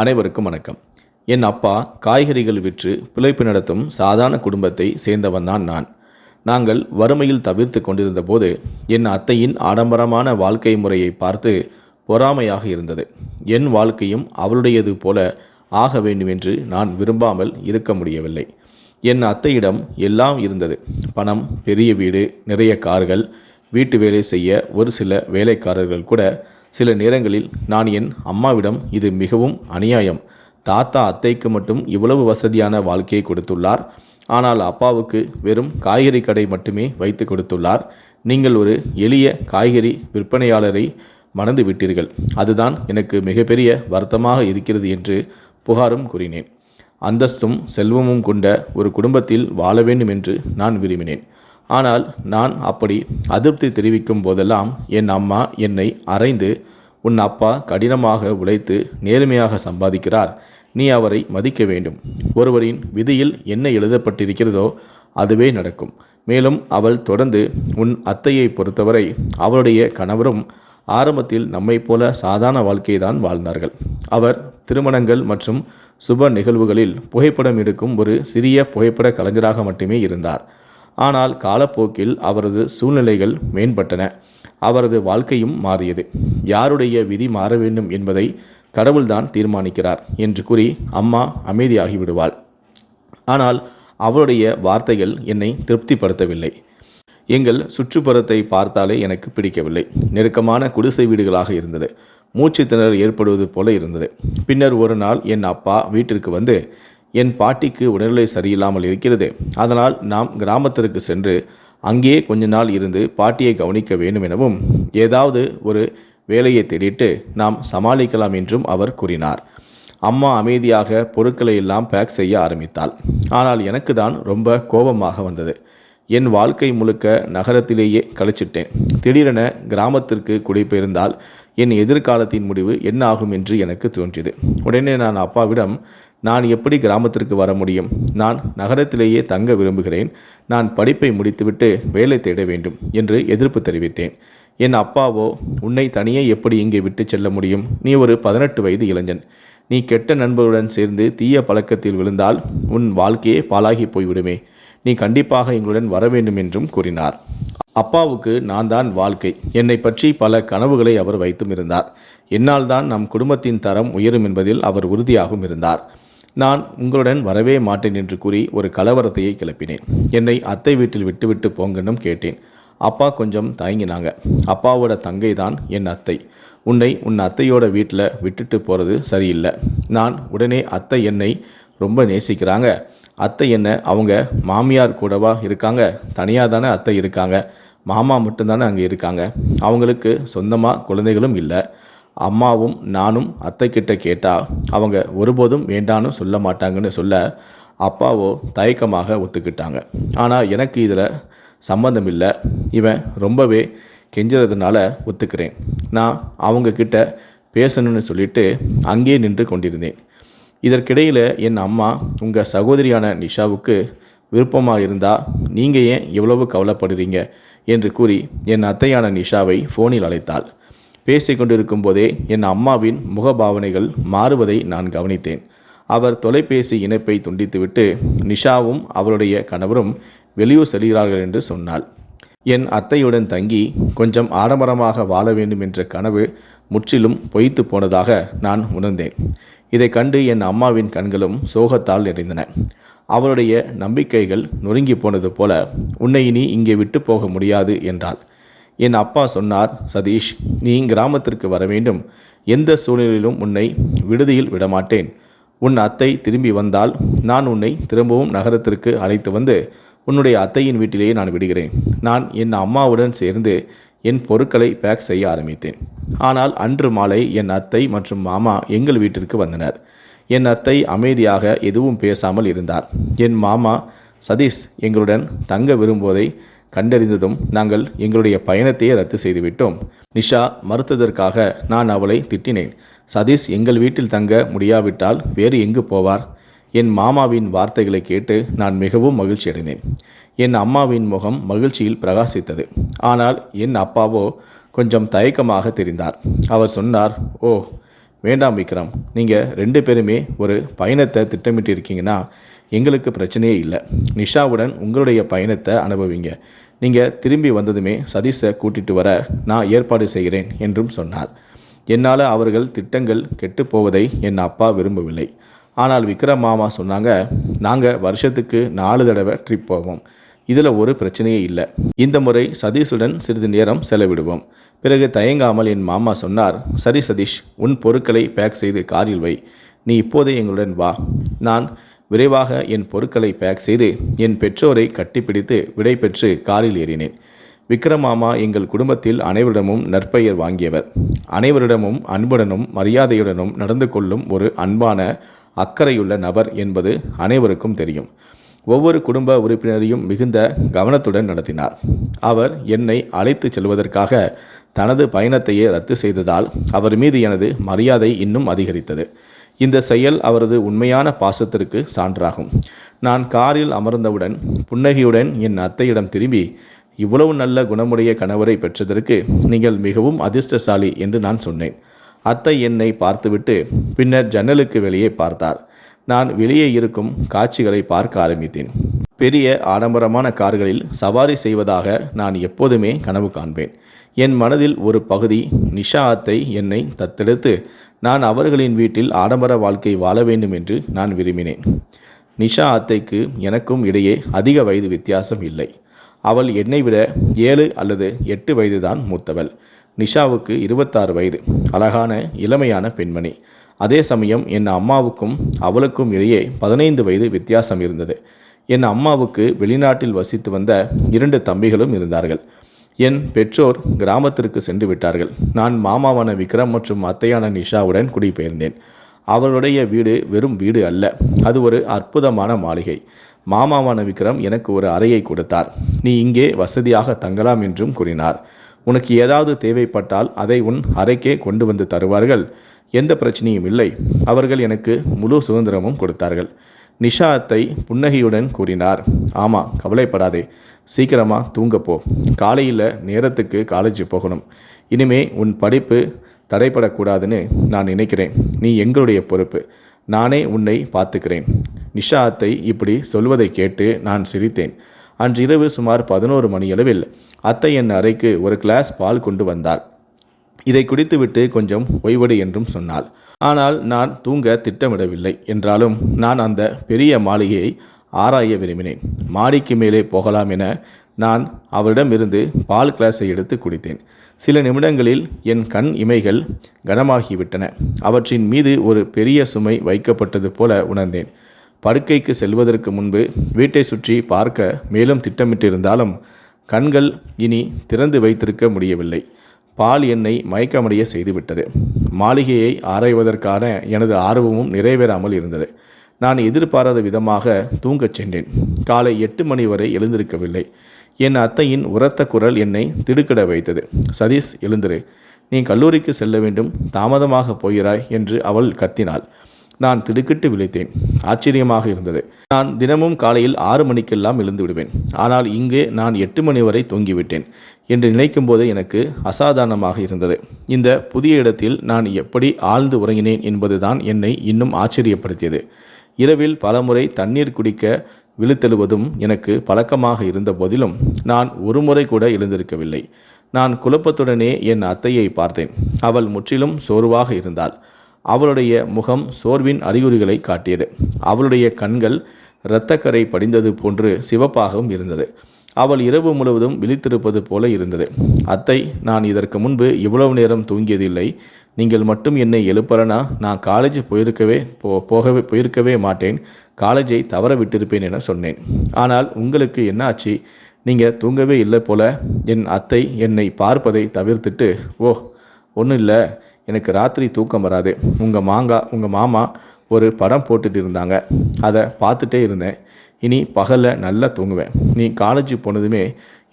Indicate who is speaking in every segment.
Speaker 1: அனைவருக்கும் வணக்கம். என் அப்பா காய்கறிகள் விற்று பிழைப்பு நடத்தும் சாதாரண குடும்பத்தை சேர்ந்தவன்தான் நான். நாங்கள் வறுமையில் தவிர்த்து கொண்டிருந்த போது என் அத்தையின் ஆடம்பரமான வாழ்க்கை முறையை பார்த்து பொறாமையாக இருந்தது. என் வாழ்க்கையும் அவளுடையது போல ஆக வேண்டுமென்று நான் விரும்பாமல் இருக்க முடியவில்லை. என் அத்தையிடம் எல்லாம் இருந்தது. பணம் பெரிய வீடு நிறைய கார்கள் வீட்டு வேலை செய்ய ஒரு சில வேலைக்காரர்கள் கூட சில நேரங்களில் நான் என் அம்மாவிடம் இது மிகவும் அநியாயம். தாத்தா அத்தைக்கு மட்டும் இவ்வளவு வசதியான வாழ்க்கையை கொடுத்துள்ளார். ஆனால் அப்பாவுக்கு வெறும் காய்கறி கடை மட்டுமே வைத்து கொடுத்துள்ளார். நீங்கள் ஒரு எளிய காய்கறி விற்பனையாளரை மணந்து விட்டீர்கள். அதுதான் எனக்கு மிகப்பெரிய வருத்தமாக இருக்கிறது என்று புகாரும் கூறினேன். அந்தஸ்தும் செல்வமும் கொண்ட ஒரு குடும்பத்தில் வாழ வேண்டும் என்று நான் விரும்பினேன். ஆனால் நான் அப்படி அதிருப்தி தெரிவிக்கும் போதெல்லாம் என் அம்மா என்னை அறைந்து உன் அப்பா கடினமாக உழைத்து நேர்மையாக சம்பாதிக்கிறார். நீ அவரை மதிக்க வேண்டும். ஒருவரின் விதியில் என்ன எழுதப்பட்டிருக்கிறதோ அதுவே நடக்கும். மேலும் அவள் தொடர்ந்து உன் அத்தையை பொறுத்தவரை அவளுடைய கணவரும் ஆரம்பத்தில் நம்மைப் போல சாதாரண வாழ்க்கையை தான் வாழ்ந்தார்கள். அவர் திருமணங்கள் மற்றும் சுப நிகழ்வுகளில் புகைப்படம் எடுக்கும் ஒரு சிறிய புகைப்பட கலைஞராக மட்டுமே இருந்தார். ஆனால் காலப்போக்கில் அவரது சூழ்நிலைகள் மேம்பட்டன. அவரது வாழ்க்கையும் மாறியது. யாருடைய விதி மாற வேண்டும் என்பதை கடவுள்தான் தீர்மானிக்கிறார் என்று கூறி அம்மா அமைதியாகிவிடுவாள். ஆனால் அவளுடைய வார்த்தைகள் என்னை திருப்திப்படுத்தவில்லை. எங்கள் சுற்றுப்புறத்தை பார்த்தாலே எனக்கு பிடிக்கவில்லை. நெருக்கமான குடிசை வீடுகளாக இருந்தது. மூச்சு திணறல் ஏற்படுவது போல இருந்தது. பின்னர் ஒரு நாள் என் அப்பா வீட்டிற்கு வந்து என் பாட்டிக்கு உடல்நிலை சரியில்லாமல் இருக்கிறது. அதனால் நாம் கிராமத்திற்கு சென்று அங்கேயே கொஞ்ச நாள் இருந்து பாட்டியை கவனிக்க வேண்டும் எனவும் ஏதாவது ஒரு வேலையை தேடிட்டு நாம் சமாளிக்கலாம் என்றும் அவர் கூறினார். அம்மா அமைதியாக பொருட்களை எல்லாம் பேக் செய்ய ஆரம்பித்தாள். ஆனால் எனக்கு தான் ரொம்ப கோபமாக வந்தது. என் வாழ்க்கை முழுக்க நகரத்திலேயே கழிச்சிட்டேன். திடீரென கிராமத்திற்கு குடிபெயர்ந்தால் என் எதிர்காலத்தின் முடிவு என்ன ஆகும் என்று எனக்கு தோன்றியது. உடனே நான் அப்பாவிடம் நான் எப்படி கிராமத்திற்கு வர முடியும்? நான் நகரத்திலேயே தங்க விரும்புகிறேன். நான் படிப்பை முடித்துவிட்டு வேலை தேட வேண்டும் என்று எதிர்ப்பு தெரிவித்தேன். என் அப்பாவோ உன்னை தனியே எப்படி இங்கே விட்டு செல்ல முடியும்? நீ ஒரு பதினெட்டு வயது இளைஞன். நீ கெட்ட நண்பர்களுடன் சேர்ந்து தீய பழக்கத்தில் விழுந்தால் உன் வாழ்க்கையே பாலாகி போய்விடுமே. நீ கண்டிப்பாக எங்களுடன் வர வேண்டும் என்றும் கூறினார். அப்பாவுக்கு நான் தான் வாழ்க்கை. என்னை பற்றி பல கனவுகளை அவர் வைத்தும் இருந்தார். என்னால் தான் நம் குடும்பத்தின் தரம் உயரும் என்பதில் அவர் உறுதியாகவும் இருந்தார். நான் உங்களுடன் வரவே மாட்டேன் என்று கூறி ஒரு கலவரத்தையே கிளப்பினேன். என்னை அத்தை வீட்டில் விட்டுவிட்டு போங்கன்னும் கேட்டேன். அப்பா கொஞ்சம் தயங்கினாங்க. அப்பாவோட தங்கை தான் என் அத்தை. உன்னை உன் அத்தையோட வீட்டில் விட்டுட்டு போகிறது சரியில்லை. நான் உடனே அத்தை என்னை ரொம்ப நேசிக்கிறாங்க. அத்தை என்ன அவங்க மாமியார் கூடவா இருக்காங்க? தனியாக தானே அத்தை இருக்காங்க? மாமா மட்டும்தானே அங்கே இருக்காங்க? அவங்களுக்கு சொந்தமாக குழந்தைகளும் இல்லை. அம்மாவும் நானும் அத்தை கிட்ட கேட்டால் அவங்க ஒருபோதும் வேண்டான்னு சொல்ல மாட்டாங்கன்னு சொல்ல அப்பாவோ தயக்கமாக ஒத்துக்கிட்டாங்க. ஆனால் எனக்கு இதில் சம்மந்தம் இல்லை இவன் ரொம்பவே கெஞ்சுறதுனால ஒத்துக்கிறேன். நான் அவங்க கிட்ட பேசணும்னு சொல்லிட்டு அங்கேயே நின்று கொண்டிருந்தேன். இதற்கிடையில் என் அம்மா உங்கள் சகோதரியான நிஷாவுக்கு விருப்பமாக இருந்தால் நீங்கள் ஏன் இவ்வளவு கவலைப்படுறீங்க? என்று கூறி என் அத்தையான நிஷாவை ஃபோனில் அழைத்தாள். பேசிக்கொண்டிருக்கும் போதே என் அம்மாவின் முகபாவனைகள் மாறுவதை நான் கவனித்தேன். அவர் தொலைபேசி இணைப்பை துண்டித்துவிட்டு நிஷாவும் அவளுடைய கணவரும் வெளியூர் செல்கிறார்கள் என்று சொன்னாள். என் அத்தையுடன் தங்கி கொஞ்சம் ஆடம்பரமாக வாழ வேண்டும் என்ற கனவு முற்றிலும் பொய்த்து போனதாக நான் உணர்ந்தேன். இதை கண்டு என் அம்மாவின் கண்களும் சோகத்தால் நிறைந்தன. அவளுடைய நம்பிக்கைகள் நொறுங்கி போனது போல உன்னை இனி இங்கே விட்டு போக முடியாது என்றாள். என் அப்பா சொன்னார் சதீஷ் நீ கிராமத்திற்கு வர வேண்டும். எந்த சூழ்நிலையிலும் உன்னை விடுதியில் விடமாட்டேன். உன் அத்தை திரும்பி வந்தால் நான் உன்னை திரும்பவும் நகரத்திற்கு அழைத்து வந்து உன்னுடைய அத்தையின் வீட்டிலேயே நான் விடுகிறேன். நான் என் அம்மாவுடன் சேர்ந்து என் பொருட்களை பேக் செய்ய ஆரம்பித்தேன். ஆனால் அன்று மாலை என் அத்தை மற்றும் மாமா எங்கள் வீட்டிற்கு வந்தனர். என் அத்தை அமைதியாக எதுவும் பேசாமல் இருந்தார். என் மாமா சதீஷ் எங்களுடன் தங்க விரும்புவதை கண்டறிந்ததும் நாங்கள் எங்களுடைய பயணத்தையே ரத்து செய்துவிட்டோம். நிஷா மறுத்ததற்காக நான் அவளை திட்டினேன். சதீஷ் எங்கள் வீட்டில் தங்க முடியாவிட்டால் வேறு எங்கு போவார்? என் மாமாவின் வார்த்தைகளை கேட்டு நான் மிகவும் மகிழ்ச்சி அடைந்தேன். என் அம்மாவின் முகம் மகிழ்ச்சியில் பிரகாசித்தது. ஆனால் என் அப்பாவோ கொஞ்சம் தயக்கமாக தெரிந்தார். அவர் சொன்னார் ஓ வேண்டாம் விக்ரம். நீங்கள் ரெண்டு பேருமே ஒரு பயணத்தை திட்டமிட்டு இருக்கீங்கன்னா எங்களுக்கு பிரச்சனையே இல்லை. நிஷாவுடன் உங்களுடைய பயணத்தை அனுபவிங்க. நீங்கள் திரும்பி வந்ததுமே சதீஷை கூட்டிட்டு வர நான் ஏற்பாடு செய்கிறேன் என்றும் சொன்னார். என்னால் அவர்கள் திட்டங்கள் கெட்டு போவதை என் அப்பா விரும்பவில்லை. ஆனால் விக்ரம் மாமா சொன்னாங்க நாங்கள் வருஷத்துக்கு நாலு தடவை ட்ரிப் போவோம். இதில் ஒரு பிரச்சனையே இல்லை. இந்த முறை சதீஷுடன் சிறிது நேரம் செலவிடுவோம். பிறகு தயங்காமல் என் மாமா சொன்னார் சரி சதீஷ் உன் பொருட்களை பேக் செய்து காரில் வை. நீ இப்போதே எங்களுடன் வா. நான் விரைவாக என் பொருட்களை பேக் செய்து என் பெற்றோரை கட்டிப்பிடித்து விடை பெற்று காரில் ஏறினேன். விக்ரமாமா எங்கள் குடும்பத்தில் அனைவரிடமும் நற்பெயர் வாங்கியவர். அனைவரிடமும் அன்புடனும் மரியாதையுடனும் நடந்து கொள்ளும் ஒரு அன்பான அக்கறையுள்ள நபர் என்பது அனைவருக்கும் தெரியும். ஒவ்வொரு குடும்ப உறுப்பினரையும் மிகுந்த கவனத்துடன் நடத்தினார். அவர் என்னை அழைத்து செல்வதற்காக தனது பயணத்தையே ரத்து செய்ததால் அவர் மீது எனது மரியாதை இன்னும் அதிகரித்தது. இந்த செயல் அவரது உண்மையான பாசத்திற்கு சான்றாகும். நான் காரில் அமர்ந்தவுடன் புன்னகையுடன் என் அத்தையிடம் திரும்பி இவ்வளவு நல்ல குணமுடைய கணவரை பெற்றதற்கு நீங்கள் மிகவும் அதிர்ஷ்டசாலி என்று நான் சொன்னேன். அத்தை என்னை பார்த்துவிட்டு பின்னர் ஜன்னலுக்கு வெளியே பார்த்தார். நான் வெளியே இருக்கும் காட்சிகளை பார்க்க ஆரம்பித்தேன். பெரிய ஆடம்பரமான கார்களில் சவாரி செய்வதாக நான் எப்போதுமே கனவு காண்பேன். என் மனதில் ஒரு பகுதி நிஷா அத்தை என்னை தத்தெடுத்து நான் அவர்களின் வீட்டில் ஆடம்பர வாழ்க்கை வாழ வேண்டும் என்று நான் விரும்பினேன். நிஷா அத்தைக்கு எனக்கும் இடையே அதிக வயது வித்தியாசம் இல்லை. அவள் என்னை விட ஏழு அல்லது எட்டு வயதுதான் மூத்தவள். நிஷாவுக்கு இருபத்தாறு வயது. அழகான இளமையான பெண்மணி. அதே சமயம் என் அம்மாவுக்கும் அவளுக்கும் இடையே பதினைந்து வயது வித்தியாசம் இருந்தது. என் அம்மாவுக்கு வெளிநாட்டில் வசித்து வந்த இரண்டு தம்பிகளும் இருந்தார்கள். என் பெற்றோர் கிராமத்திற்கு சென்று விட்டார்கள். நான் மாமாவான விக்ரம் மற்றும் அத்தையான நிஷாவுடன் குடிபெயர்ந்தேன். அவளுடைய வீடு வெறும் வீடு அல்ல அது ஒரு அற்புதமான மாளிகை. மாமாவான விக்ரம் எனக்கு ஒரு அறையை கொடுத்தார். நீ இங்கே வசதியாக தங்கலாம் என்றும் கூறினார். உனக்கு ஏதாவது தேவைப்பட்டால் அதை உன் அறைக்கே கொண்டு வந்து தருவார்கள். எந்த பிரச்சனையும் இல்லை. அவர்கள் எனக்கு முழு சுதந்திரமும் கொடுத்தார்கள். நிஷா அத்தை புன்னகையுடன் கூறினார். ஆமாம் கவலைப்படாதே. சீக்கிரமாக தூங்கப்போ. காலையில் நேரத்துக்கு காலேஜ் போகணும். இனிமே உன் படிப்பு தடைப்படக்கூடாதுன்னு நான் நினைக்கிறேன். நீ எங்களுடைய பொறுப்பு. நானே உன்னை பார்த்துக்கிறேன். நிஷா அத்தை இப்படி சொல்வதை கேட்டு நான் சிரித்தேன். அன்றிரவு சுமார் பதினோரு மணியளவில் அத்தை என் அறைக்கு ஒரு கிளாஸ் பால் கொண்டு வந்தாள். இதை குடித்துவிட்டு கொஞ்சம் ஓய்வடு என்றும் சொன்னாள். ஆனால் நான் தூங்க திட்டமிடவில்லை. என்றாலும் நான் அந்த பெரிய மாளிகையை ஆராய விரும்பினேன். மாடிக்கு மேலே போகலாம் என நான் அவளிடமிருந்து பால் கிளாஸை எடுத்து குடித்தேன். சில நிமிடங்களில் என் கண் இமைகள் கனமாகிவிட்டன. அவற்றின் மீது ஒரு பெரிய சுமை வைக்கப்பட்டது போல உணர்ந்தேன். படுக்கைக்கு செல்வதற்கு முன்பு வீட்டை சுற்றி பார்க்க மேலும் திட்டமிட்டிருந்தாலும் கண்கள் இனி திறந்து வைத்திருக்க முடியவில்லை. பால் என்னை மயக்கமடைய செய்துவிட்டது. மாளிகையை ஆராய்வதற்கான எனது ஆர்வமும் நிறைவேறாமல் இருந்தது. நான் எதிர்பாராத விதமாக தூங்கச் சென்றேன். காலை எட்டு மணி வரை எழுந்திருக்கவில்லை. என் அத்தையின் உரத்த குரல் என்னை திடுக்கிட வைத்தது. சதீஷ் எழுந்திரு. நீ கல்லூரிக்கு செல்ல வேண்டும். தாமதமாக போகிறாய் என்று அவள் கத்தினாள். நான் திடுக்கிட்டு விழித்தேன். ஆச்சரியமாக இருந்தது. நான் தினமும் காலையில் ஆறு மணிக்கெல்லாம் எழுந்து விடுவேன் ஆனால் இங்கே நான் எட்டு மணி வரை தூங்கிவிட்டேன் என்று நினைக்கும் போது எனக்கு அசாதாரணமாக இருந்தது. இந்த புதிய இடத்தில் நான் எப்படி ஆழ்ந்து உறங்கினேன் என்பதுதான் என்னை இன்னும் ஆச்சரியப்படுத்தியது. இரவில் பலமுறை தண்ணீர் குடிக்க விழுத்தெழுவதும் எனக்கு பழக்கமாக இருந்த போதிலும் நான் ஒருமுறை கூட எழுந்திருக்கவில்லை. நான் குழப்பத்துடனே என் அத்தையை பார்த்தேன். அவள் முற்றிலும் சோர்வாக இருந்தாள். அவளுடைய முகம் சோர்வின் அறிகுறிகளை காட்டியது. அவளுடைய கண்கள் இரத்தக்கரை படிந்தது போன்று சிவப்பாகவும் இருந்தது. அவள் இரவு முழுவதும் விழித்திருப்பது போல இருந்தது. அத்தை நான் இதற்கு முன்பு இவ்வளவு நேரம் தூங்கியதில்லை. நீங்கள் மட்டும் என்னை எழுப்பறனா நான் காலேஜ் போயிருக்கவே போ போகவே போயிருக்கவே மாட்டேன். காலேஜை தவற விட்டிருப்பேன் என சொன்னேன். ஆனால் உங்களுக்கு என்ன ஆச்சு? நீங்கள் தூங்கவே இல்லை போல. என் அத்தை என்னை பார்ப்பதை தவிர்த்துட்டு ஓ ஒன்றும் இல்லை. எனக்கு ராத்திரி தூக்கம் வராது. உங்கள் மாங்கா உங்கள் மாமா ஒரு படம் போட்டுட்டு இருந்தாங்க. அதை பார்த்துட்டே இருந்தேன். இனி பகலில் நல்லா தூங்குவேன். நீ காலேஜ் போனதுமே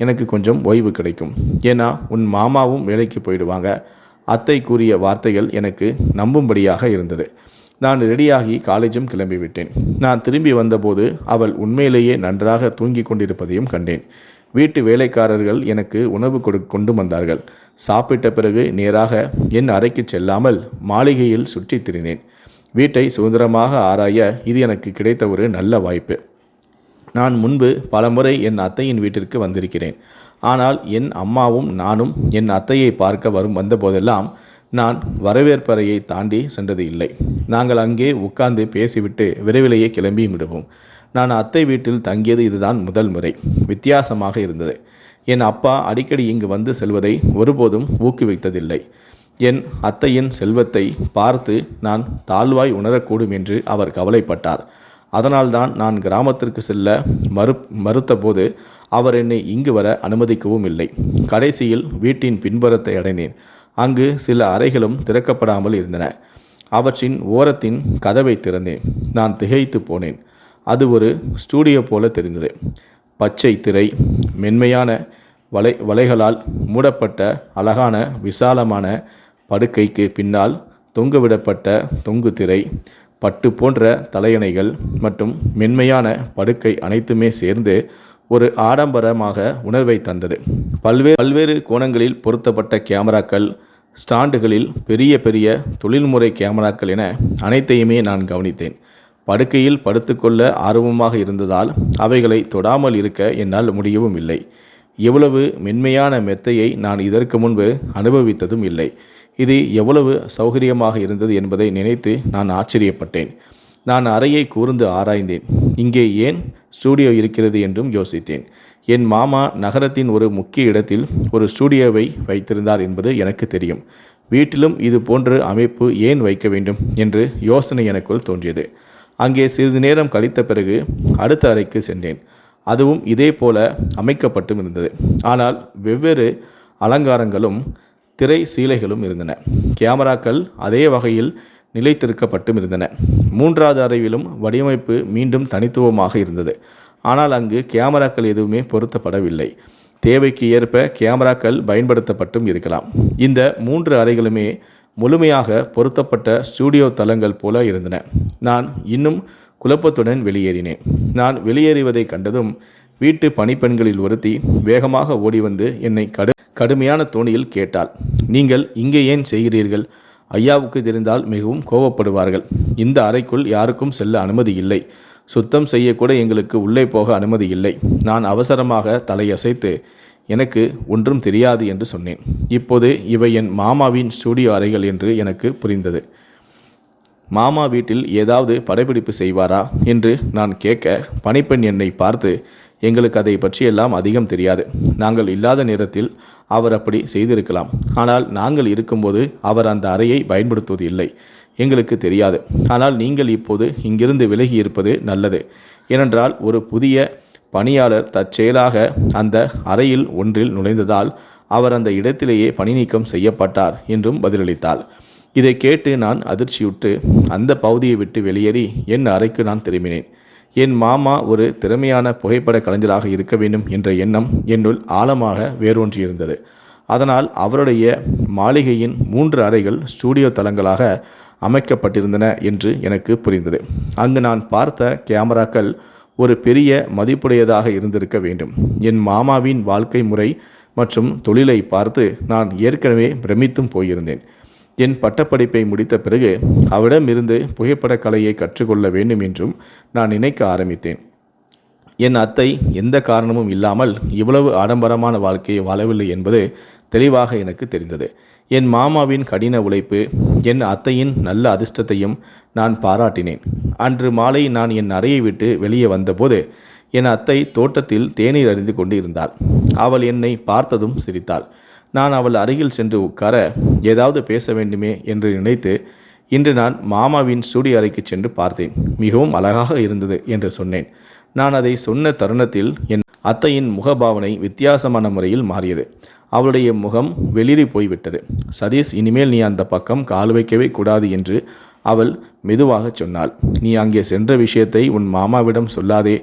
Speaker 1: எனக்கு கொஞ்சம் ஓய்வு கிடைக்கும். ஏன்னா உன் மாமாவும் வேலைக்கு போயிடுவாங்க. அத்தை கூறிய வார்த்தைகள் எனக்கு நம்பும்படியாக இருந்தது. நான் ரெடியாகி காலேஜும் கிளம்பிவிட்டேன். நான் திரும்பி வந்தபோது அவள் உண்மையிலேயே நன்றாக தூங்கிக் கொண்டிருப்பதையும் கண்டேன். வீட்டு வேலைக்காரர்கள் எனக்கு உணவு கொடு கொண்டு வந்தார்கள். சாப்பிட்ட பிறகு நேராக என் அறைக்கு செல்லாமல் மாளிகையில் சுற்றித் திரிந்தேன். வீட்டை சுதந்திரமாக ஆராய இது எனக்கு கிடைத்த ஒரு நல்ல வாய்ப்பு. நான் முன்பு பலமுறை என் அத்தையின் வீட்டிற்கு வந்திருக்கிறேன். ஆனால் என் அம்மாவும் நானும் என் அத்தையை பார்க்க வரும் வந்தபோதெல்லாம் நான் வரவேற்பறையை தாண்டி சென்றது இல்லை. நாங்கள் அங்கே உட்கார்ந்து பேசிவிட்டு விரைவிலேயே கிளம்பி விடுவோம். நான் அத்தை வீட்டில் தங்கியது இதுதான் முதல் முறை. வித்தியாசமாக இருந்தது. என் அப்பா அடிக்கடி இங்கு வந்து செல்வதை ஒருபோதும் ஊக்குவித்ததில்லை. என் அத்தையின் செல்வத்தை பார்த்து நான் தாழ்வாய் உணரக்கூடும் என்று அவர் கவலைப்பட்டார். அதனால்தான் நான் கிராமத்திற்கு செல்ல மறு மறுத்தபோது அவர் என்னை இங்கு வர அனுமதிக்கவும் இல்லை. கடைசியில் வீட்டின் பின்புறத்தை அடைந்தேன். அங்கு சில அறைகளும் திறக்கப்படாமல் இருந்தன. அவற்றின் ஓரத்தின் கதவை திறந்தேன். நான் திகைத்து போனேன். அது ஒரு ஸ்டூடியோ போல தெரிந்தது. பச்சை திரை மென்மையான வலை வலைகளால் மூடப்பட்ட அழகான விசாலமான படுக்கைக்கு பின்னால் தொங்குவிடப்பட்ட தொங்கு திரை பட்டு போன்ற தலையணைகள் மற்றும் மென்மையான படுக்கை அனைத்துமே சேர்ந்து ஒரு ஆடம்பரமாக உணர்வை தந்தது. பல்வேறு பல்வேறு கோணங்களில் பொருத்தப்பட்ட கேமராக்கள் ஸ்டாண்டுகளில் பெரிய பெரிய தொழில்முறை கேமராக்கள் என அனைத்தையுமே நான் கவனித்தேன். படுக்கையில் படுத்துக்கொள்ள ஆர்வமாக இருந்ததால் அவைகளை தொடாமல் இருக்க என்னால் முடியவும் இல்லை. எவ்வளவு மென்மையான மெத்தையை நான் இதற்கு முன்பு அனுபவித்ததும் இல்லை. இது எவ்வளவு சௌகரியமாக இருந்தது என்பதை நினைத்து நான் ஆச்சரியப்பட்டேன். நான் அறையை கூர்ந்து ஆராய்ந்தேன். இங்கே ஏன் ஸ்டூடியோ இருக்கிறது என்றும் யோசித்தேன். என் மாமா நகரத்தின் ஒரு முக்கிய இடத்தில் ஒரு ஸ்டூடியோவை வைத்திருந்தார் என்பது எனக்கு தெரியும். வீட்டிலும் இது போன்ற அமைப்பு ஏன் வைக்க வேண்டும் என்று யோசனை எனக்குள் தோன்றியது. அங்கே சிறிது நேரம் கழித்த பிறகு அடுத்த அறைக்கு சென்றேன். அதுவும் இதே போல அமைக்கப்பட்டும் இருந்தது. ஆனால் வெவ்வேறு அலங்காரங்களும் திரை சீலைகளும் இருந்தன. கேமராக்கள் அதே வகையில் நிலைத்திருக்கப்பட்டும் இருந்தன. மூன்றாவது அறைவிலும் வடிவமைப்பு மீண்டும் தனித்துவமாக இருந்தது. ஆனால் அங்கு கேமராக்கள் எதுவுமே பொருத்தப்படவில்லை. தேவைக்கு ஏற்ப கேமராக்கள் பயன்படுத்தப்பட்டும் இருக்கலாம். இந்த மூன்று அறைகளுமே முழுமையாக பொருத்தப்பட்ட ஸ்டூடியோ தளங்கள் போல இருந்தன. நான் இன்னும் குழப்பத்துடன் வெளியேறினேன். நான் வெளியேறுவதை கண்டதும் வீட்டு பணிப்பெண்களில் ஒருத்தி வேகமாக ஓடி வந்து என்னை கடு கடுமையான தோணியில் கேட்டாள். நீங்கள் இங்கே ஏன் செய்கிறீர்கள்? ஐயாவுக்கு தெரிந்தால் மிகவும் கோபப்படுவார்கள். இந்த அறைக்குள் யாருக்கும் செல்ல அனுமதி இல்லை. சுத்தம் செய்யக்கூட எங்களுக்கு உள்ளே போக அனுமதி இல்லை. நான் அவசரமாக தலையசைத்து எனக்கு ஒன்றும் தெரியாது என்று சொன்னேன். இப்போது இவை என் மாமாவின் ஸ்டூடியோ அறைகள் என்று எனக்கு புரிந்தது. மாமா வீட்டில் ஏதாவது படப்பிடிப்பு செய்வாரா என்று நான் கேட்க பணிப்பெண் என்னை பார்த்து எங்களுக்கு அதை பற்றியெல்லாம் அதிகம் தெரியாது. நாங்கள் இல்லாத நேரத்தில் அவர் அப்படி செய்திருக்கலாம். ஆனால் நாங்கள் இருக்கும்போது அவர் அந்த அறையை பயன்படுத்துவது இல்லை. எங்களுக்கு தெரியாது. ஆனால் நீங்கள் இப்போது இங்கிருந்து விலகி இருப்பது நல்லது. ஏனென்றால் ஒரு புதிய பணியாளர் தற்செயலாக அந்த அறையில் ஒன்றில் நுழைந்ததால் அவர் அந்த இடத்திலேயே பணி நீக்கம் செய்யப்பட்டார் என்றும் பதிலளித்தாள். இதை கேட்டு நான் அதிர்ச்சியுற்று அந்த பகுதியை விட்டு வெளியேறி என் அறைக்கு நான் திரும்பினேன். என் மாமா ஒரு திறமையான புகைப்பட கலைஞராக இருக்க வேண்டும் என்ற எண்ணம் என்னுள் ஆழமாக வேரூன்றியிருந்தது. அதனால் அவருடைய மாளிகையின் மூன்று அறைகள் ஸ்டூடியோ தளங்களாக அமைக்கப்பட்டிருந்தன என்று எனக்கு புரிந்தது. அங்கு நான் பார்த்த கேமராக்கள் ஒரு பெரிய மதிப்புடையதாக இருந்திருக்க வேண்டும். என் மாமாவின் வாழ்க்கை முறை மற்றும் தொழிலை பார்த்து நான் ஏற்கனவே பிரமித்தும் போயிருந்தேன். என் பட்டப்படிப்பை முடித்த பிறகு அவரிடமிருந்து புகைப்படக் கலையை கற்றுக்கொள்ள வேண்டும் என்றும் நான் நினைக்க ஆரம்பித்தேன். என் அத்தை எந்த காரணமும் இல்லாமல் இவ்வளவு ஆடம்பரமான வாழ்க்கையை வாழவில்லை என்பது தெளிவாக எனக்கு தெரிந்தது. என் மாமாவின் கடின உழைப்பு என் அத்தையின் நல்ல அதிர்ஷ்டத்தையும் நான் பாராட்டினேன். அன்று மாலை நான் என் அறையை விட்டு வெளியே வந்தபோது என் அத்தை தோட்டத்தில் தேநீர் அறிந்து கொண்டு இருந்தாள் அவள் என்னை பார்த்ததும் சிரித்தாள். நான் அவள் அருகில் சென்று உட்கார ஏதாவது பேச வேண்டுமே என்று நினைத்து இன்று நான் மாமாவின் ஸ்டூடியோ அறைக்கு சென்று பார்த்தேன். மிகவும் அழகாக இருந்தது என்று சொன்னேன். நான் அதை சொன்ன தருணத்தில் என் அத்தையின் முகபாவனை வித்தியாசமான முறையில் மாறியது. அவளுடைய முகம் வெளிரி போய்விட்டது. சதீஷ் இனிமேல் நீ அந்த பக்கம் கால் வைக்கவே கூடாது என்று அவள் மெதுவாக சொன்னாள். நீ அங்கே சென்ற விஷயத்தை உன் மாமாவிடம் சொல்லாதே.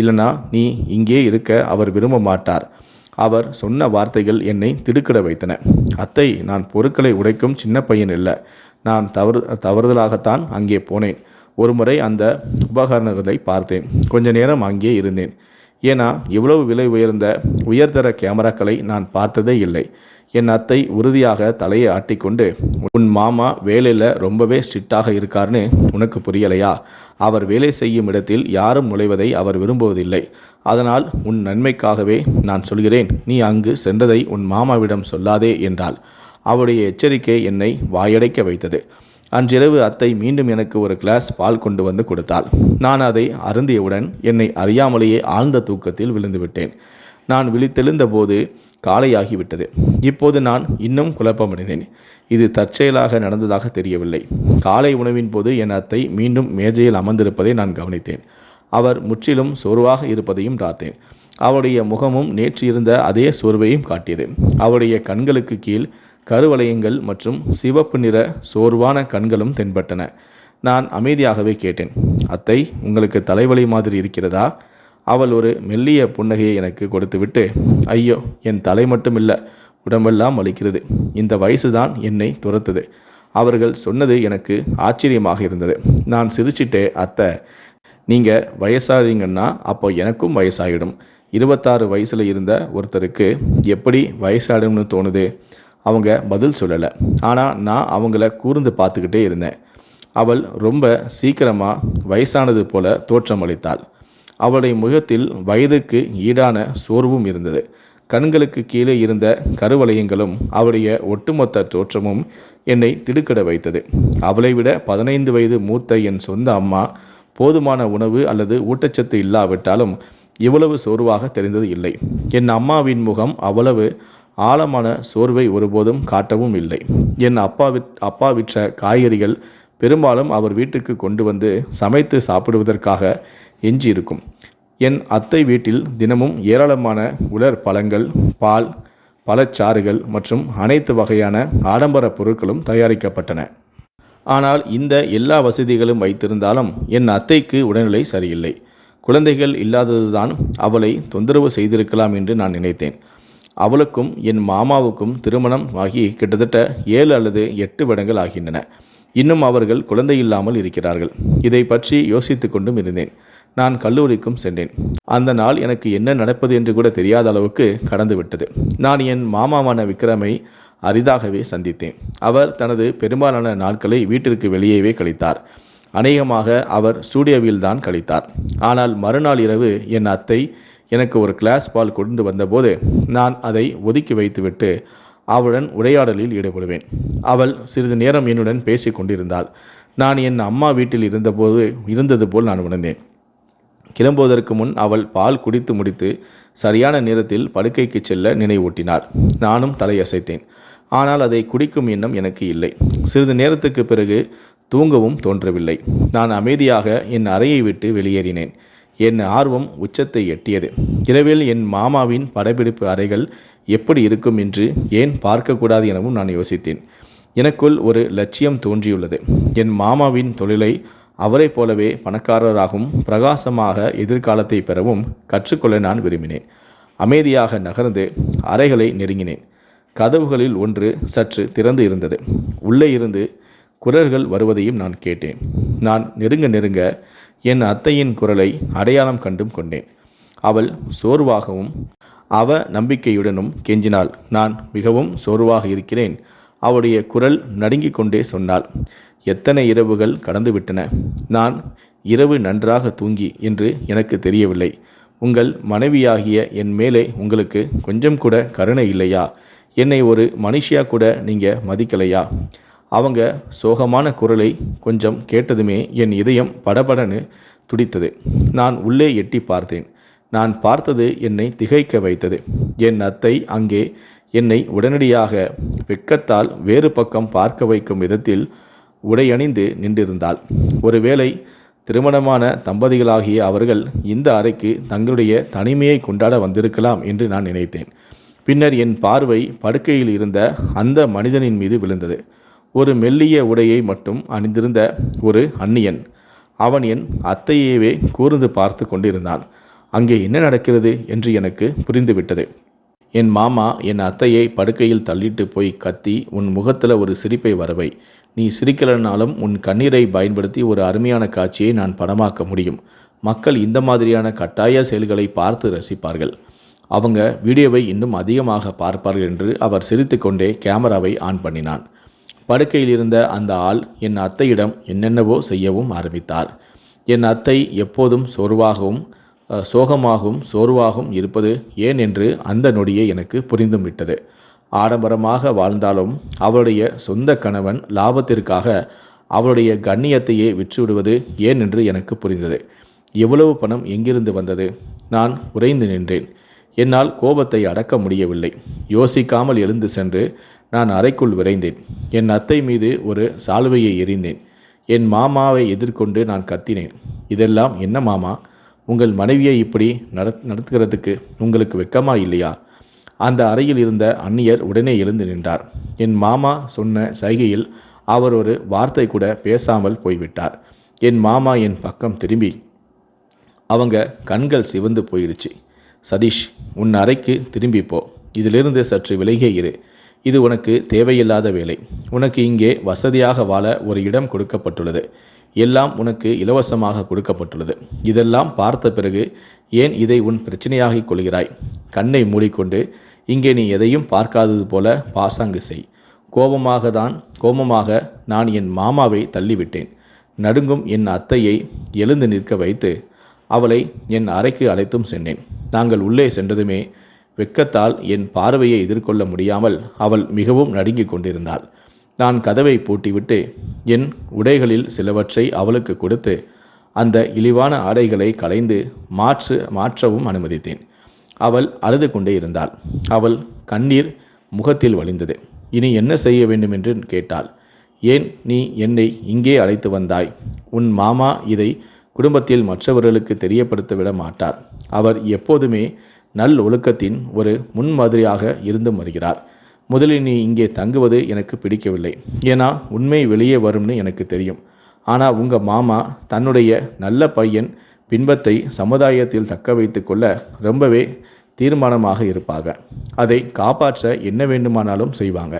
Speaker 1: இல்லனா நீ இங்கே இருக்க அவர் விரும்ப மாட்டார் அவர் சொன்ன வார்த்தைகள் என்னை திடுக்கிட வைத்தன. அத்தை நான் பொருட்களை உடைக்கும் சின்ன பையன் இல்லை. நான் தவறு தவறுதலாகத்தான் அங்கே போனேன். ஒருமுறை அந்த உபகரணங்களை பார்த்தேன். கொஞ்ச நேரம் அங்கே இருந்தேன். ஏன்னா இவ்வளவு விலை உயர்ந்த உயர்தர கேமராக்களை நான் பார்த்ததே இல்லை. என் அத்தை உறுதியாக தலையை ஆட்டிக்கொண்டு உன் மாமா வேலையில் ரொம்பவே ஸ்ட்ரிக்டாக இருக்கார்னு உனக்கு புரியலையா? அவர் வேலை செய்யும் இடத்தில் யாரும் நுழைவதை அவர் விரும்புவதில்லை. அதனால் உன் நன்மைக்காகவே நான் சொல்கிறேன். நீ அங்கு சென்றதை உன் மாமாவிடம் சொல்லாதே என்றாள். அவளுடைய எச்சரிக்கை என்னை வாயடைக்க வைத்தது. அன்றிரவு அத்தை மீண்டும் எனக்கு ஒரு கிளாஸ் பால் கொண்டு வந்து கொடுத்தாள். நான் அதை அருந்தியவுடன் என்னை அறியாமலேயே ஆழ்ந்த தூக்கத்தில் விழுந்துவிட்டேன் நான் விழித்தெழுந்த போது காலையாகிவிட்டது. இப்போது நான் இன்னும் குழப்பமடைந்தேன். இது தற்செயலாக நடந்ததாக தெரியவில்லை. காலை உணவின் போது என் அத்தை மீண்டும் மேஜையில் அமர்ந்திருப்பதை நான் கவனித்தேன். அவர் முற்றிலும் சோர்வாக இருப்பதையும் பார்த்தேன். அவருடைய முகமும் நேற்று இருந்த அதே சோர்வையும் காட்டியது. அவருடைய கண்களுக்கு கீழ் கருவளையங்கள் மற்றும் சிவப்பு நிற சோர்வான கண்களும் தென்பட்டன. நான் அமைதியாகவே கேட்டேன். அத்தை உங்களுக்கு தலைவலி மாதிரி இருக்கிறதா? அவள் ஒரு மெல்லிய புன்னகையை எனக்கு கொடுத்துவிட்டு ஐயோ என் தலை மட்டும் இல்லை உடம்பெல்லாம் வலிக்கிறது. இந்த வயசுதான் என்னை துரத்துது. அவர்கள் சொன்னது எனக்கு ஆச்சரியமாக இருந்தது. நான் சிரிச்சிட்டே அத்தை நீங்கள் வயசாகிறீங்கன்னா அப்போ எனக்கும் வயசாகிடும் இருபத்தாறு வயசில் இருந்த ஒருத்தருக்கு எப்படி வயசாகிடும்னு தோணுது? அவங்க பதில் சொல்லலை. ஆனால் நான் அவங்கள கூர்ந்து பார்த்துக்கிட்டே இருந்தேன். அவள் ரொம்ப சீக்கிரமாக வயசானது போல தோற்றமளித்தாள். அவளுடைய முகத்தில் வயதுக்கு ஈடான சோர்வும் இருந்தது. கண்களுக்கு கீழே இருந்த கருவளையங்களும் அவளுடைய ஒட்டுமொத்த தோற்றமும் என்னை திடுக்கிட வைத்தது. அவளை விட பதினைந்து வயது மூத்த என் சொந்த அம்மா போதுமான உணவு அல்லது ஊட்டச்சத்து இல்லாவிட்டாலும் இவ்வளவு சோர்வாக தெரிந்தது இல்லை. என் அம்மாவின் முகம் அவ்வளவு ஆழமான சோர்வை ஒருபோதும் காட்டவும் இல்லை. என் அப்பா அப்பா விற்ற காய்கறிகள் பெரும்பாலும் அவர் வீட்டுக்கு கொண்டு வந்து சமைத்து சாப்பிடுவதற்காக எஞ்சி இருக்கும் என் அத்தை வீட்டில் தினமும் ஏராளமான உலர் பழங்கள் பால் பழச்சாறுகள் மற்றும் அனைத்து வகையான ஆடம்பர பொருட்களும் தயாரிக்கப்பட்டன. ஆனால் இந்த எல்லா வசதிகளும் வைத்திருந்தாலும் என் அத்தைக்கு உடல்நிலை சரியில்லை. குழந்தைகள் இல்லாததுதான் அவளை தொந்தரவு செய்திருக்கலாம் என்று நான் நினைத்தேன். அவளுக்கும் என் மாமாவுக்கும் திருமணம் ஆகி கிட்டத்தட்ட ஏழு அல்லது எட்டு வருடங்கள் ஆகின்றன. இன்னும் அவர்கள் குழந்தை இல்லாமல் இருக்கிறார்கள். இதை பற்றி யோசித்து கொண்டும் இருந்தேன். நான் கல்லூரிக்கும் சென்றேன். அந்த நாள் எனக்கு என்ன நடப்பது என்று கூட தெரியாத அளவுக்கு கடந்துவிட்டது நான் என் மாமாவான விக்ரமை அரிதாகவே சந்தித்தேன். அவர் தனது பெரும்பாலான நாட்களை வீட்டிற்கு வெளியேவே கழித்தார். அநேகமாக அவர் ஸ்டூடியோவில் தான் கழித்தார். ஆனால் மறுநாள் இரவு என் அத்தை எனக்கு ஒரு கிளாஸ் பால் கொண்டு வந்தபோது நான் அதை ஒதுக்கி வைத்துவிட்டு அவளுடன் உரையாடலில் ஈடுபடுவேன். அவள் சிறிது நேரம் என்னுடன் பேசி கொண்டிருந்தாள். நான் என் அம்மா வீட்டில் இருந்தபோது இருந்தது போல் நான் உணர்ந்தேன். கிளம்புவதற்கு முன் அவள் பால் குடித்து முடித்து சரியான நேரத்தில் படுக்கைக்கு செல்ல நினைவூட்டினாள். நானும் தலையசைத்தேன். ஆனால் அதை குடிக்கும் எண்ணம் எனக்கு இல்லை. சிறிது நேரத்துக்கு பிறகு தூங்கவும் தோன்றவில்லை. நான் அமைதியாக என் அறையை விட்டு வெளியேறினேன். என் ஆர்வம் உச்சத்தை எட்டியது. இரவில் என் மாமாவின் படப்பிடிப்பு அறைகள் எப்படி இருக்கும் என்று ஏன் பார்க்கக்கூடாது எனவும் நான் யோசித்தேன். எனக்குள் ஒரு லட்சியம் தோன்றியுள்ளது. என் மாமாவின் தொழிலை அவரைப் போலவே பணக்காரராகவும் பிரகாசமாக எதிர்காலத்தை பெறவும் கற்றுக்கொள்ள நான் விரும்பினேன். அமைதியாக நகர்ந்து அறைகளை நெருங்கினேன். கதவுகளில் ஒன்று சற்று திறந்து இருந்தது. உள்ளே இருந்து குரல்கள் வருவதையும் நான் கேட்டேன். நான் நெருங்க நெருங்க என் அத்தையின் குரலை அடையாளம் கண்டும் கொண்டேன். அவள் சோர்வாகவும் அவ நம்பிக்கையுடனும் கெஞ்சினாள். நான் மிகவும் சோர்வாக இருக்கிறேன். அவளுடைய குரல் நடுங்கிக் கொண்டே சொன்னாள். எத்தனை இரவுகள் கடந்துவிட்டன? நான் இரவு நன்றாக தூங்கி என்று எனக்கு தெரியவில்லை. உங்கள் மனைவியாகிய என் மேலே உங்களுக்கு கொஞ்சம் கூட கருணை இல்லையா? என்னை ஒரு மனுஷியா கூட நீங்கள் மதிக்கலையா? அவங்க சோகமான குரலை கொஞ்சம் கேட்டதுமே என் இதயம் படபடன்னு துடித்தது. நான் உள்ளே எட்டி பார்த்தேன். நான் பார்த்தது என்னை திகைக்க வைத்தது. என் அத்தை அங்கே என்னை உடனடியாக வெக்கத்தால் வேறு பக்கம் பார்க்க வைக்கும் விதத்தில் உடையணிந்து நின்றிருந்தாள். ஒருவேளை திருமணமான தம்பதிகளாகிய அவர்கள் இந்த அறைக்கு தங்களுடைய தனிமையை கொண்டாட வந்திருக்கலாம் என்று நான் நினைத்தேன். பின்னர் என் பார்வை படுக்கையில் இருந்த அந்த மனிதனின் மீது விழுந்தது. ஒரு மெல்லிய உடையை மட்டும் அணிந்திருந்த ஒரு அந்நியன் அவன் என் அத்தையவே கூர்ந்து பார்த்து கொண்டிருந்தான். அங்கே என்ன நடக்கிறது என்று எனக்கு புரிந்துவிட்டது. என் மாமா என் அத்தையை படுக்கையில் தள்ளிட்டு போய் கத்தி உன் முகத்தில் ஒரு சிரிப்பை வரவை. நீ சிரிக்கலனாலும் உன் கண்ணீரை பயன்படுத்தி ஒரு அருமையான காட்சியை நான் படமாக்க முடியும். மக்கள் இந்த மாதிரியான கட்டாய செயல்களை பார்த்து ரசிப்பார்கள். அவங்க வீடியோவை இன்னும் அதிகமாக பார்ப்பார்கள் என்று அவர் சிரித்துக்கொண்டே கேமராவை ஆன் பண்ணினான். படுக்கையில் இருந்த அந்த ஆள் என் அத்தையிடம் என்னென்னவோ செய்யவும் ஆரம்பித்தார். என் அத்தை எப்போதும் சோர்வாகவும் சோகமாகவும் சோர்வாகவும் இருப்பது ஏன் என்று அந்த நொடியே எனக்கு புரிந்தும் விட்டது. ஆடம்பரமாக வாழ்ந்தாலும் அவளுடைய சொந்த கணவன் லாபத்திற்காக அவளுடைய கண்ணியத்தையே விற்றுவிடுவது ஏன் என்று எனக்கு புரிந்தது. எவ்வளவு பணம் எங்கிருந்து வந்தது? நான் உறைந்து நின்றேன். என்னால் கோபத்தை அடக்க முடியவில்லை. யோசிக்காமல் எழுந்து சென்று நான் அறைக்குள் விரைந்தேன். என் அத்தை மீது ஒரு சால்வையை எறிந்தேன். என் மாமாவை எதிர்கொண்டு நான் கத்தினேன். இதெல்லாம் என்ன மாமா? உங்கள் மனைவியை இப்படி நடத் நடத்துகிறதுக்கு உங்களுக்கு வெக்கமா இல்லையா? அந்த அறையில் இருந்த அந்நியர் உடனே எழுந்து நின்றார். என் மாமா சொன்ன சைகையில் அவர் ஒரு வார்த்தை கூட பேசாமல் போய்விட்டார். என் மாமா என் பக்கம் திரும்பி அவங்க கண்கள் சிவந்து போயிருச்சு. சதீஷ் உன் அறைக்கு திரும்பி போ. இதிலிருந்து சற்று விலகியே இரு. இது உனக்கு தேவையில்லாத வேலை. உனக்கு இங்கே வசதியாக வாழ ஒரு இடம் கொடுக்கப்பட்டுள்ளது. எல்லாம் உனக்கு இலவசமாக கொடுக்கப்பட்டுள்ளது. இதெல்லாம் பார்த்த பிறகு ஏன் இதை உன் பிரச்சனையாகிக் கொள்கிறாய்? கண்ணை மூடிக்கொண்டு இங்கே நீ எதையும் பார்க்காதது போல பாசாங்கு செய். கோபமாக தான் கோபமாக நான் என் மாமாவை தள்ளிவிட்டேன். நடுங்கும் என் அத்தையை எழுந்து நிற்க வைத்து அவளை என் அறைக்கு அழைத்தும் சென்றேன். நாங்கள் உள்ளே சென்றதுமே வெட்கத்தால் என் பார்வையை எதிர்கொள்ள முடியாமல் அவள் மிகவும் நடுங்கிக் கொண்டிருந்தாள். நான் கதவை பூட்டிவிட்டு என் உடைகளில் சிலவற்றை அவளுக்கு கொடுத்து அந்த இழிவான ஆடைகளை களைந்து மாற்று மாற்றவும் அனுமதித்தேன். அவள் அழுது கொண்டே இருந்தாள். அவள் கண்ணீர் முகத்தில் வழிந்தது. இனி என்ன செய்ய வேண்டும் என்று கேட்டாள். ஏன் நீ என்னை இங்கே அழைத்து வந்தாய்? உன் மாமா இதை குடும்பத்தில் மற்றவர்களுக்கு தெரியப்படுத்த விட மாட்டார். அவர் எப்போதுமே நல் ஒழுக்கத்தின் ஒரு முன்மாதிரியாக இருந்தும் வருகிறார். முதலில் நீ இங்கே தங்குவது எனக்கு பிடிக்கவில்லை. ஏன்னா உண்மை வெளியே வரும்னு எனக்கு தெரியும். ஆனால் உங்கள் மாமா தன்னுடைய நல்ல பையன் பின்பத்தை சமுதாயத்தில் தக்க வைத்து கொள்ள ரொம்பவே தீர்மானமாக இருப்பாங்க. அதை காப்பாற்ற என்ன வேண்டுமானாலும் செய்வாங்க.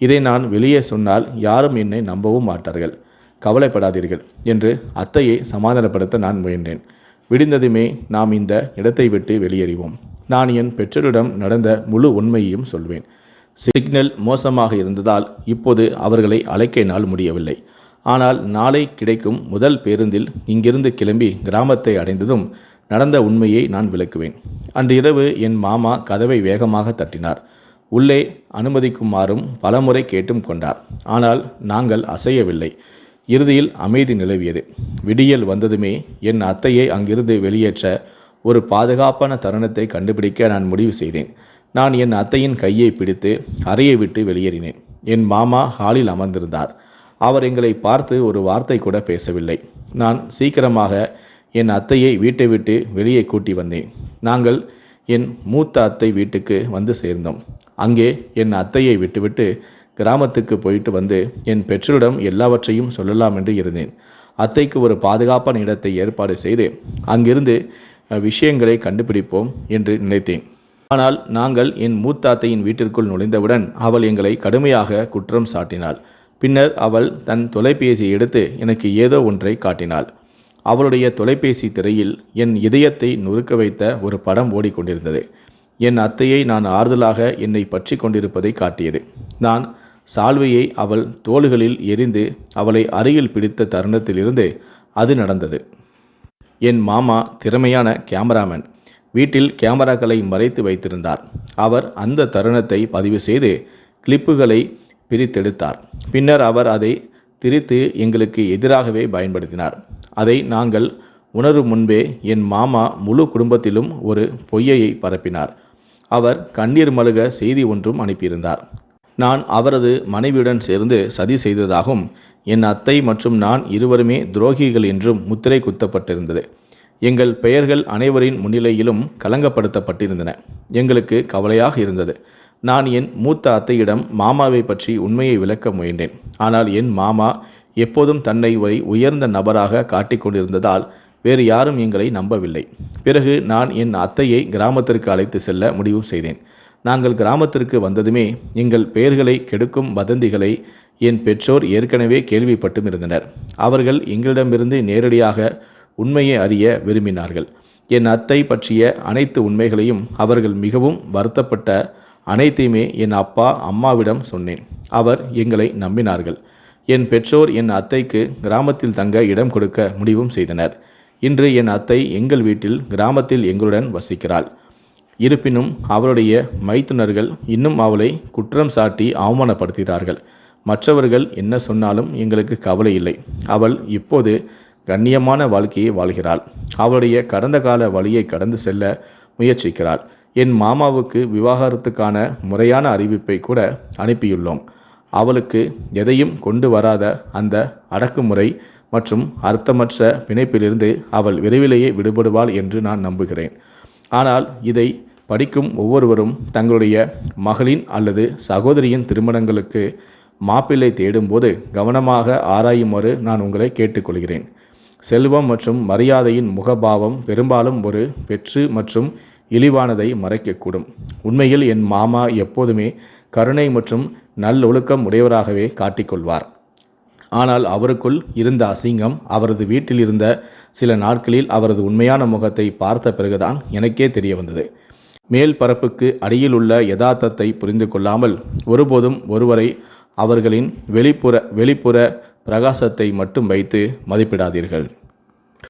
Speaker 1: இதை நான் வெளியே சொன்னால் யாரும் என்னை நம்பவும் மாட்டார்கள். கவலைப்படாதீர்கள் என்று அத்தையை சமாதானப்படுத்த நான் முயன்றேன். விடிந்ததுமே நாம் இந்த இடத்தை விட்டு வெளியேறிவோம். நான் என் பெற்றோரிடம் நடந்த முழு உண்மையையும் சொல்வேன். சிக்னல் மோசமாக இருந்ததால் இப்போது அவர்களை அழைக்க என்னால் முடியவில்லை. ஆனால் நாளை கிடைக்கும் முதல் பேருந்தில் இங்கிருந்து கிளம்பி கிராமத்தை அடைந்ததும் நடந்த உண்மையை நான் விளக்குவேன். அன்று இரவு என் மாமா கதவை வேகமாக தட்டினார். உள்ளே அனுமதிக்குமாறும் பலமுறை கேட்டும் கொண்டார். ஆனால் நாங்கள் அசையவில்லை. இறுதியில் அமைதி நிலவியது. விடியல் வந்ததுமே என் அத்தையை அங்கிருந்து வெளியேற்ற ஒரு பாதுகாப்பான தருணத்தை கண்டுபிடிக்க நான் முடிவு செய்தேன். நான் என் அத்தையின் கையை பிடித்து அறையை விட்டு வெளியேறினேன். என் மாமா ஹாலில் அமர்ந்திருந்தார். அவர் எங்களை பார்த்து ஒரு வார்த்தை கூட பேசவில்லை. நான் சீக்கிரமாக என் அத்தையை வீட்டை விட்டு வெளியே கூட்டி வந்தேன். நாங்கள் என் மூத்த அத்தை வீட்டுக்கு வந்து சேர்ந்தோம். அங்கே என் அத்தையை விட்டுவிட்டு கிராமத்துக்கு போயிட்டு வந்து என் பெற்றோரிடம் எல்லாவற்றையும் சொல்லலாம் என்று இருந்தேன். அத்தைக்கு ஒரு பாதுகாப்பான இடத்தை ஏற்பாடு செய்து அங்கிருந்து விஷயங்களை கண்டுபிடிப்போம் என்று நினைத்தேன். ஆனால் நாங்கள் என் மூத்தாத்தையின் வீட்டிற்குள் நுழைந்தவுடன் அவள் எங்களை கடுமையாக குற்றம் சாட்டினாள். பின்னர் அவள் தன் தொலைபேசியை எடுத்து எனக்கு ஏதோ ஒன்றை காட்டினாள். அவளுடைய தொலைபேசி திரையில் என் இதயத்தை நொறுக்க வைத்த ஒரு படம் ஓடிக்கொண்டிருந்தது. என் அத்தையை நான் ஆறுதலாக என்னை பற்றி கொண்டிருப்பதை காட்டியது. நான் சால்வையை அவள் தோள்களில் எரிந்து அவளை அருகில் பிடித்த தருணத்திலிருந்து அது நடந்தது. என் மாமா திறமையான கேமராமேன். வீட்டில் கேமராக்களை மறைத்து வைத்திருந்தார். அவர் அந்த தருணத்தை பதிவு செய்து கிளிப்புகளை பிரித்தெடுத்தார். பின்னர் அவர் அதை திரித்து எங்களுக்கு எதிராகவே பயன்படுத்தினார். அதை நாங்கள் உணரும் முன்பே என் மாமா முழு குடும்பத்திலும் ஒரு பொய்யையை பரப்பினார். அவர் கண்ணீர் மழுக செய்தி ஒன்றும் அனுப்பியிருந்தார். நான் அவரது மனைவியுடன் சேர்ந்து சதி செய்ததாகவும் என் அத்தை மற்றும் நான் இருவருமே துரோகிகள் என்றும் முத்திரை குத்தப்பட்டிருந்தது. எங்கள் பெயர்கள் அனைவரின் முன்னிலையிலும் கலங்கப்படுத்தப்பட்டிருந்தன. எங்களுக்கு கவலையாக இருந்தது. நான் என் மூத்த அத்தையிடம் மாமாவை பற்றி உண்மையை விளக்க முயன்றேன். ஆனால் என் மாமா எப்போதும் தன்னை ஒரு உயர்ந்த நபராக காட்டிக்கொண்டிருந்ததால் வேறு யாரும் எங்களை நம்பவில்லை. பிறகு நான் என் அத்தையை கிராமத்திற்கு அழைத்து செல்ல முடிவு செய்தேன். நாங்கள் கிராமத்திற்கு வந்ததுமே எங்கள் பெயர்களை கெடுக்கும் வதந்திகளை என் பெற்றோர் ஏற்கனவே கேள்விப்பட்டும் இருந்தனர். அவர்கள் எங்களிடமிருந்து நேரடியாக உண்மையை அறிய விரும்பினார்கள். என் அத்தை பற்றிய அனைத்து உண்மைகளையும் அவர்கள் மிகவும் வருத்தப்பட்ட அனைத்தையுமே என் அப்பா அம்மாவிடம் சொன்னேன். அவர் எங்களை நம்பினார்கள். என் பெற்றோர் என் அத்தைக்கு கிராமத்தில் தங்க இடம் கொடுக்க முடிவும் செய்தனர். இன்று என் அத்தை எங்கள் வீட்டில் கிராமத்தில் எங்களுடன் வசிக்கிறாள். இருப்பினும் அவளுடைய மைத்துனர்கள் இன்னும் அவளை குற்றம் சாட்டி அவமானப்படுத்துகிறார்கள். மற்றவர்கள் என்ன சொன்னாலும் எங்களுக்கு கவலை இல்லை. அவள் இப்போது கண்ணியமான வாழ்க்கையை வாழ்கிறாள். அவளுடைய கடந்த கால வழியை கடந்து செல்ல முயற்சிக்கிறாள். என் மாமாவுக்கு விவாகரத்துக்கான முறையான அறிவிப்பை கூட அனுப்பியுள்ளோம். அவளுக்கு எதையும் கொண்டு வராத அந்த அடக்குமுறை மற்றும் அர்த்தமற்ற பிணைப்பிலிருந்து அவள் விரைவிலேயே விடுபடுவாள் என்று நான் நம்புகிறேன். ஆனால் இதை படிக்கும் ஒவ்வொருவரும் தங்களுடைய மகளின் அல்லது சகோதரியின் திருமணங்களுக்கு மாப்பிள்ளை தேடும்போது கவனமாக ஆராயுமாறு நான் உங்களை கேட்டுக்கொள்கிறேன். செல்வம் மற்றும் மரியாதையின் முகபாவம் பெரும்பாலும் ஒரு வெற்று மற்றும் இழிவானதை மறைக்கக்கூடும். உண்மையில் என் மாமா எப்போதுமே கருணை மற்றும் நல்லொழுக்கம் உடையவராகவே காட்டிக்கொள்வார். ஆனால் அவருக்குள் இருந்த அசிங்கம் அவரது வீட்டில் இருந்த சில நாட்களில் அவரது உண்மையான முகத்தை பார்த்த பிறகுதான் எனக்கே தெரிய வந்தது. மேல் பரப்புக்கு அடியில் உள்ள யதார்த்தத்தை புரிந்து கொள்ளாமல் ஒருபோதும் ஒருவரை அவர்களின் வெளிப்புற வெளிப்புற பிரகாசத்தை மட்டும் வைத்து மதிப்பிடாதீர்கள்.